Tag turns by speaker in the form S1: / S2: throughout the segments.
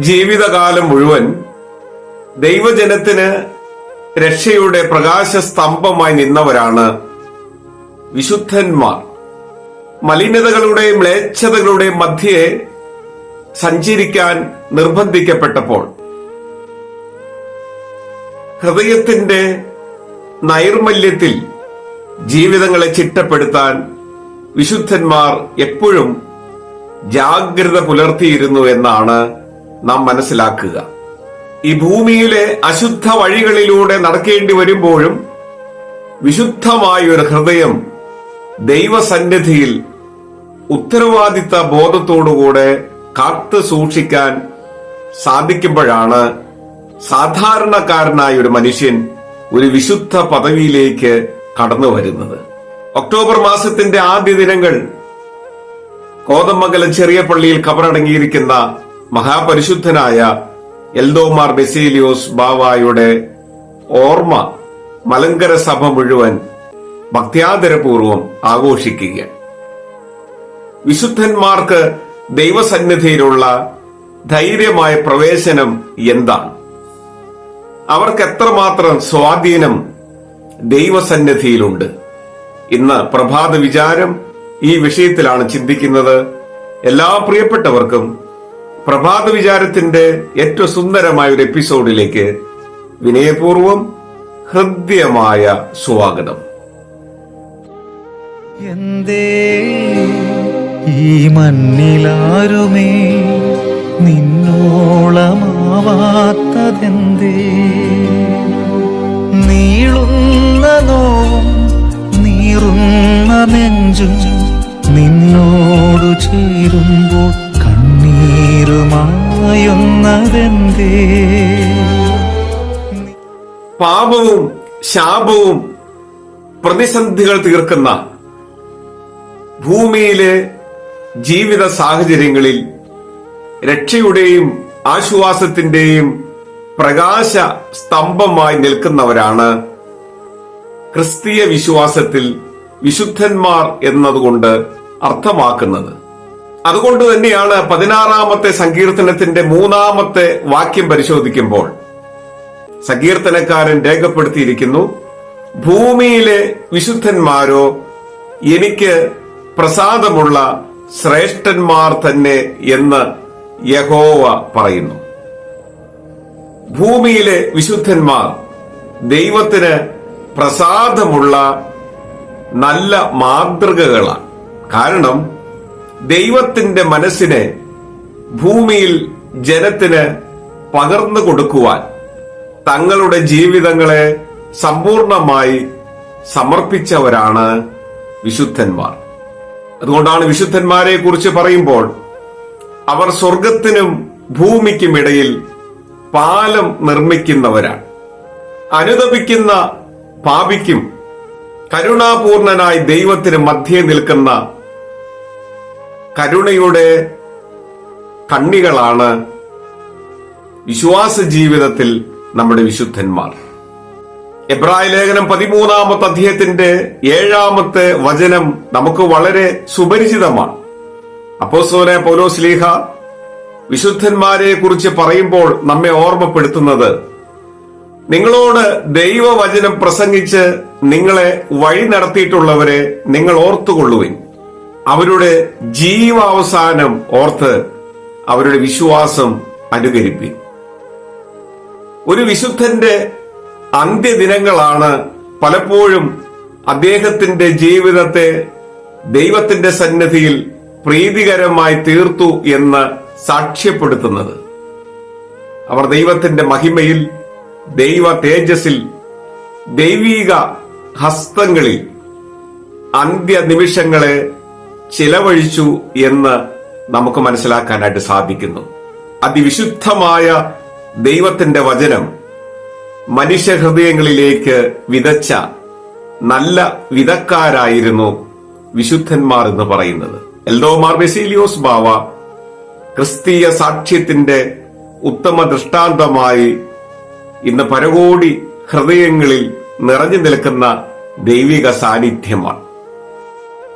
S1: ജീവിതകാലം മുഴുവൻ ദൈവജനത്തിന് രക്ഷയുടെ പ്രകാശ സ്തംഭമായി നിന്നവരാണ് വിശുദ്ധന്മാർ. മലിനതകളുടെയും മ്ലേച്ഛതകളുടെയും മധ്യേ സഞ്ചരിക്കാൻ നിർബന്ധിക്കപ്പെട്ടപ്പോൾ ഹൃദയത്തിന്റെ നൈർമല്യത്തിൽ ജീവിതങ്ങളെ ചിട്ടപ്പെടുത്താൻ വിശുദ്ധന്മാർ എപ്പോഴും ജാഗ്രത പുലർത്തിയിരുന്നു എന്നാണ് നാം മനസ്സിലാക്കുക. ഈ ഭൂമിയിലെ അശുദ്ധ വഴികളിലൂടെ നടക്കേണ്ടി വരുമ്പോഴും വിശുദ്ധമായ ഒരു ഹൃദയം ദൈവസന്നിധിയിൽ ഉത്തരവാദിത്ത ബോധത്തോടുകൂടെ കാത്തു സൂക്ഷിക്കാൻ സാധിക്കുമ്പോഴാണ് സാധാരണക്കാരനായ ഒരു മനുഷ്യൻ ഒരു വിശുദ്ധ പദവിയിലേക്ക് കടന്നു വരുന്നത്. ഒക്ടോബർ മാസത്തിന്റെ ആദ്യ ദിനങ്ങൾ കോതമംഗലം ചെറിയ പള്ളിയിൽ കബറടങ്ങിയിരിക്കുന്ന മഹാപരിശുദ്ധനായ എൽദോമാർ ബെസീലിയോസ് ബാവായുടെ ഓർമ്മ മലങ്കര സഭ മുഴുവൻ ഭക്ത്യാദരപൂർവം ആഘോഷിക്കുക വിശുദ്ധന്മാർക്ക് ദൈവസന്നിധിയിലുള്ള ധൈര്യമായ പ്രവേശനം എന്താണ്? അവർക്ക് എത്രമാത്രം സ്വാധീനം ദൈവസന്നിധിയിലുണ്ട്? ഇന്ന് പ്രഭാത വിചാരം ഈ വിഷയത്തിലാണ് ചിന്തിക്കുന്നത്. എല്ലാ പ്രിയപ്പെട്ടവർക്കും പ്രഭാത വിചാരത്തിന്റെ ഏറ്റവും സുന്ദരമായ ഒരു എപ്പിസോഡിലേക്ക് വിനയപൂർവം ഹൃദ്യമായ സ്വാഗതം.
S2: എന്തേ ഈ മണ്ണിലാരുമേ? നിന്നോളമാവാത്തതെന്തേ? നീളുന്ന നോവും നീറുന്ന നെഞ്ചും നിന്നോടു ചേരുമ്പോൾ
S1: പാപവും ശാപവും പ്രതിസന്ധികൾ തീർക്കുന്ന ഭൂമിയിലെ ജീവിത സാഹചര്യങ്ങളിൽ രക്ഷയുടെയും ആശ്വാസത്തിന്റെയും പ്രകാശ സ്തംഭമായി നിൽക്കുന്നവരാണ് ക്രിസ്തീയ വിശ്വാസത്തിൽ വിശുദ്ധന്മാർ എന്നതുകൊണ്ട് അർത്ഥമാക്കുന്നത്. അതുകൊണ്ട് തന്നെയാണ് പതിനാറാമത്തെ സങ്കീർത്തനത്തിന്റെ മൂന്നാമത്തെ വാക്യം പരിശോധിക്കുമ്പോൾ സങ്കീർത്തനക്കാരൻ രേഖപ്പെടുത്തിയിരിക്കുന്നു ഭൂമിയിലെ വിശുദ്ധന്മാരോ എനിക്ക് പ്രസാദമുള്ള ശ്രേഷ്ഠന്മാർ തന്നെ എന്ന് യഹോവ പറയുന്നു. ഭൂമിയിലെ വിശുദ്ധന്മാർ ദൈവത്തിന് പ്രസാദമുള്ള നല്ല മാതൃകകളാണ്. കാരണം ദൈവത്തിന്റെ മനസ്സിനെ ഭൂമിയിൽ ജനത്തിന് പകർന്നു കൊടുക്കുവാൻ തങ്ങളുടെ ജീവിതങ്ങളെ സമ്പൂർണമായി സമർപ്പിച്ചവരാണ് വിശുദ്ധന്മാർ. അതുകൊണ്ടാണ് വിശുദ്ധന്മാരെ കുറിച്ച് പറയുമ്പോൾ അവർ സ്വർഗത്തിനും ഭൂമിക്കും ഇടയിൽ പാലം നിർമ്മിക്കുന്നവരാണ്. അനുദപിക്കുന്ന പാപിക്കും കരുണാപൂർണനായി ദൈവത്തിന് മധ്യേ നിൽക്കുന്ന കരുണയുടെ കണ്ണികളാണ് വിശ്വാസ ജീവിതത്തിൽ നമ്മുടെ വിശുദ്ധന്മാർ. എബ്രായ ലേഖനം പതിമൂന്നാമത്തെ അധ്യായത്തിന്റെ ഏഴാമത്തെ വചനം നമുക്ക് വളരെ സുപരിചിതമാണ്. അപ്പോസ്തലനായ പൗലോസ് സ്ലീഹ വിശുദ്ധന്മാരെ കുറിച്ച് പറയുമ്പോൾ നമ്മെ ഓർമ്മപ്പെടുത്തുന്നത് നിങ്ങളോട് ദൈവവചനം പ്രസംഗിച്ച് നിങ്ങളെ വഴി നടത്തിയിട്ടുള്ളവരെ നിങ്ങൾ ഓർത്തുകൊള്ളുവിൻ. അവരുടെ ജീവാവസാനം ഓർത്ത് അവരുടെ വിശ്വാസം അനുകരിപ്പി. ഒരു വിശുദ്ധന്റെ അന്ത്യദിനങ്ങളാണ് പലപ്പോഴും അദ്ദേഹത്തിന്റെ ജീവിതത്തെ ദൈവത്തിന്റെ സന്നിധിയിൽ പ്രീതികരമായി തീർത്തു എന്ന് സാക്ഷ്യപ്പെടുത്തുന്നത്. അവർ ദൈവത്തിന്റെ മഹിമയിൽ ദൈവ തേജസ്സിൽ ദൈവീക ഹസ്തങ്ങളിൽ അന്ത്യനിമിഷങ്ങളെ ചിലവഴിച്ചു എന്ന് നമുക്ക് മനസ്സിലാക്കാനായിട്ട് സാധിക്കുന്നു. അതിവിശുദ്ധമായ ദൈവത്തിന്റെ വചനം മനുഷ്യ ഹൃദയങ്ങളിലേക്ക് വിതച്ച നല്ല വിതക്കാരായിരുന്നു വിശുദ്ധന്മാർ എന്ന് പറയുന്നത്. എൽദോമാർ ബെസീലിയോസ് ബാവ ക്രിസ്തീയ സാക്ഷ്യത്തിന്റെ ഉത്തമ ദൃഷ്ടാന്തമായി ഇന്ന് പരകോടി ഹൃദയങ്ങളിൽ നിറഞ്ഞു നിൽക്കുന്ന ദൈവിക സാന്നിധ്യമാണ്.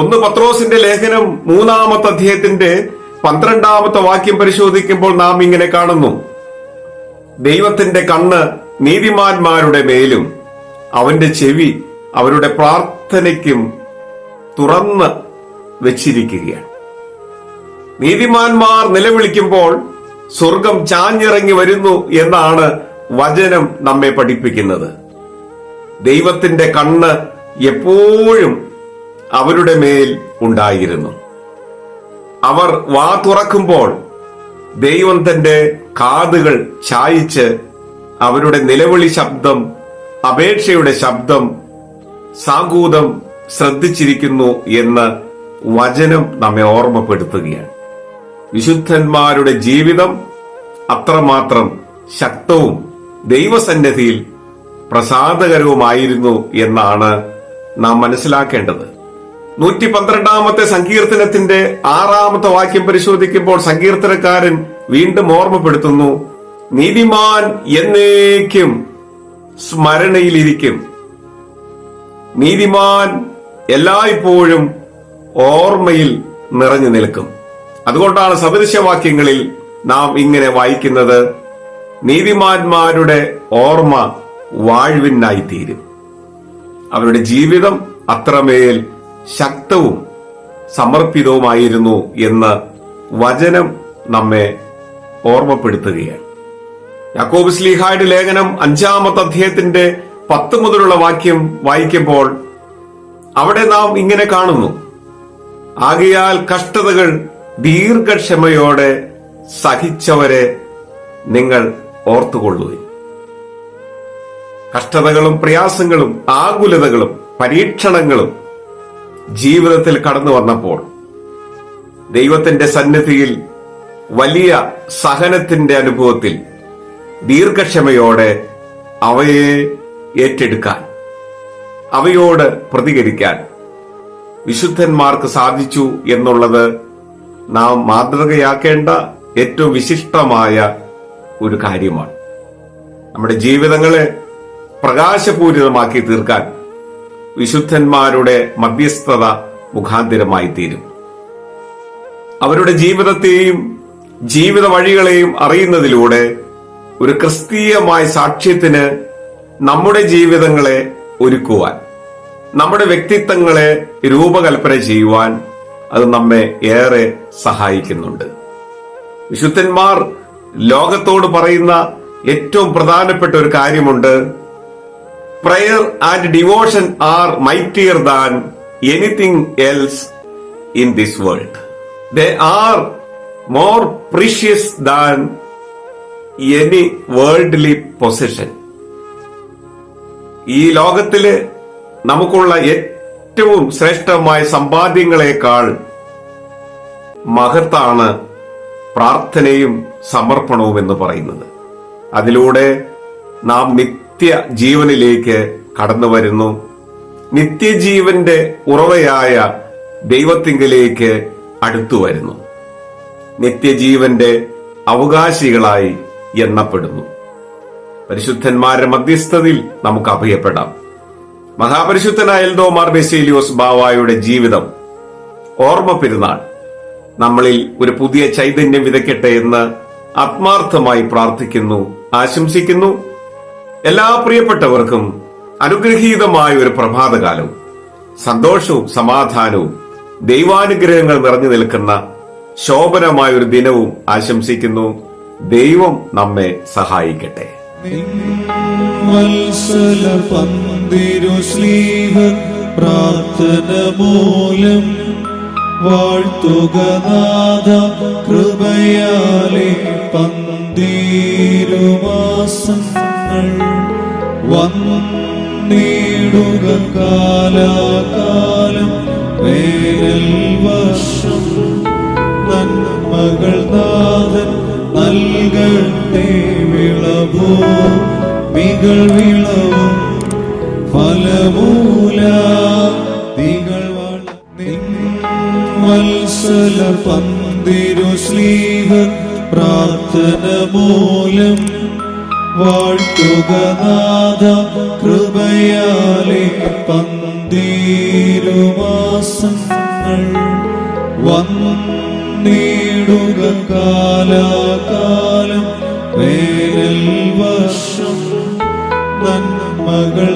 S1: ഒന്ന് പത്രോസിന്റെ ലേഖനം മൂന്നാമത്തെ അധ്യായത്തിന്റെ പന്ത്രണ്ടാമത്തെ വാക്യം പരിശോധിക്കുമ്പോൾ നാം ഇങ്ങനെ കാണുന്നു. ദൈവത്തിന്റെ കണ്ണ് നീതിമാന്മാരുടെ മേലും അവന്റെ ചെവി അവരുടെ പ്രാർത്ഥനയ്ക്കും തുറന്ന് വെച്ചിരിക്കുകയാണ്. നീതിമാന്മാർ നിലവിളിക്കുമ്പോൾ സ്വർഗം ചാഞ്ഞിറങ്ങി വരുന്നു എന്നാണ് വചനം നമ്മെ പഠിപ്പിക്കുന്നത്. ദൈവത്തിന്റെ കണ്ണ് എപ്പോഴും അവരുടെ മേൽ ഉണ്ടായിരുന്നു. അവർ വാ തുറക്കുമ്പോൾ ദൈവം തന്റെ കാതുകൾ ചായിച്ച് അവരുടെ നിലവിളി ശബ്ദം അപേക്ഷയുടെ ശബ്ദം സാഗൂതം ശ്രദ്ധിച്ചിരിക്കുന്നു എന്ന് വചനം നമ്മെ ഓർമ്മപ്പെടുത്തുകയാണ്. വിശുദ്ധന്മാരുടെ ജീവിതം അത്രമാത്രം ശക്തവും ദൈവസന്നിധിയിൽ പ്രസാദകരവുമായിരുന്നു എന്നാണ് നാം മനസ്സിലാക്കേണ്ടത്. നൂറ്റി പന്ത്രണ്ടാമത്തെ സങ്കീർത്തനത്തിന്റെ ആറാമത്തെ വാക്യം പരിശോധിക്കുമ്പോൾ സങ്കീർത്തനക്കാരൻ വീണ്ടും ഓർമ്മപ്പെടുത്തുന്നു നീതിമാൻ എന്നേക്കും സ്മരണയിലിരിക്കും. നീതിമാൻ എല്ലായ്പ്പോഴും ഓർമ്മയിൽ നിറഞ്ഞു നിൽക്കും. അതുകൊണ്ടാണ് സദൃശവാക്യങ്ങളിൽ നാം ഇങ്ങനെ വായിക്കുന്നത് നീതിമാന്മാരുടെ ഓർമ്മ വാഴ്വിനായി തീരും അവരുടെ ജീവിതം അത്രമേൽ ശക്തവും സമർപ്പിതവുമായിരുന്നു എന്ന് വചനം നമ്മെ ഓർമ്മപ്പെടുത്തുകയാണ്. യാക്കോബ് സ്ലീഹായുടെ ലേഖനം അഞ്ചാമത്തെ അധ്യായത്തിന്റെ പത്ത് മുതലുള്ള വാക്യം വായിക്കുമ്പോൾ അവിടെ നാം ഇങ്ങനെ കാണുന്നു. ആകയാൽ കഷ്ടതകൾ ദീർഘക്ഷമയോടെ സഹിച്ചവരെ നിങ്ങൾ ഓർത്തുകൊള്ളുക കഷ്ടതകളും പ്രയാസങ്ങളും ആകുലതകളും പരീക്ഷണങ്ങളും ജീവിതത്തിൽ കടന്നു വന്നപ്പോൾ ദൈവത്തിന്റെ സന്നിധിയിൽ വലിയ സഹനത്തിന്റെ അനുഭവത്തിൽ ദീർഘക്ഷമയോടെ അവയെ ഏറ്റെടുക്കാൻ അവയോട് പ്രതികരിക്കാൻ വിശുദ്ധന്മാർക്ക് സാധിച്ചു എന്നുള്ളത് നാം മാതൃകയാക്കേണ്ട ഏറ്റവും വിശിഷ്ടമായ ഒരു കാര്യമാണ്. നമ്മുടെ ജീവിതങ്ങളെ പ്രകാശപൂരിതമാക്കി തീർക്കാൻ വിശുദ്ധന്മാരുടെ മധ്യസ്ഥത മുഖാന്തിരമായി തീരും അവരുടെ ജീവിതത്തെയും ജീവിത വഴികളെയും അറിയുന്നതിലൂടെ ഒരു ക്രിസ്തീയമായ സാക്ഷ്യത്തിന് നമ്മുടെ ജീവിതങ്ങളെ ഒരുക്കുവാൻ നമ്മുടെ വ്യക്തിത്വങ്ങളെ രൂപകൽപ്പന ചെയ്യുവാൻ അത് നമ്മെ ഏറെ സഹായിക്കുന്നുണ്ട്. വിശുദ്ധന്മാർ ലോകത്തോട് പറയുന്ന ഏറ്റവും പ്രധാനപ്പെട്ട ഒരു കാര്യമുണ്ട് prayer and devotion are mightier than anything else in this world they are more precious than any worldly position ഈ ലോകത്തിൽ നമുക്കുള്ള ഏറ്റവും ശ്രേഷ്ഠമായ സമ്പാദ്യങ്ങളെക്കാൾ മഹത്താണ് പ്രാർത്ഥനയും സമർപ്പണവും എന്ന് പറയുന്നത്. അതിലൂടെ നാം നിത്യ ജീവനിലേക്ക് കടന്നു വരുന്നു നിത്യജീവന്റെ ഉറവയായ ദൈവത്തിങ്കിലേക്ക് അടുത്തു വരുന്നു നിത്യജീവന്റെ അവകാശികളായി എണ്ണപ്പെടുന്നു. പരിശുദ്ധന്മാരുടെ മധ്യസ്ഥതയിൽ നമുക്ക് അഭയപ്പെടാം. മഹാപരിശുദ്ധനായ എൽദോമാർ ബെസേലിയോസ് ബാവായുടെ ജീവിതം ഓർമ്മ പെരുന്നാൾ. നമ്മളിൽ ഒരു പുതിയ ചൈതന്യം വിതയ്ക്കട്ടെ എന്ന് ആത്മാർത്ഥമായി പ്രാർത്ഥിക്കുന്നു ആശംസിക്കുന്നു. എല്ലാ പ്രിയപ്പെട്ടവർക്കും അനുഗ്രഹീതമായ ഒരു പ്രഭാതകാലം. സന്തോഷവും സമാധാനവും ദൈവാനുഗ്രഹങ്ങൾ നിറഞ്ഞു നിൽക്കുന്ന ശോഭനമായ ഒരു ദിനവും ആശംസിക്കുന്നു. ദൈവം നമ്മെ സഹായിക്കട്ടെ.
S3: കൃപയാലെ പന്തീരുമാസങ്ങൾ വന്നിടുക കാലാകാലം വേനൽ വർഷം. നന്മ നന്മകൾ നാഥൻ നൽകട്ടെ വിളവോ മികൾ വിളവും ഫലമൂല. തികൾ വത്സല പന്തിരു സ്ലീഹ പ്രാർത്ഥന മൂലം വാഴ്ത്തുക നാഥ കൃപയാലെ പന്തീരുമാസങ്ങൾ വന്നിടുക കാലാകാലം വേനൽ വർഷം നന്മകൾ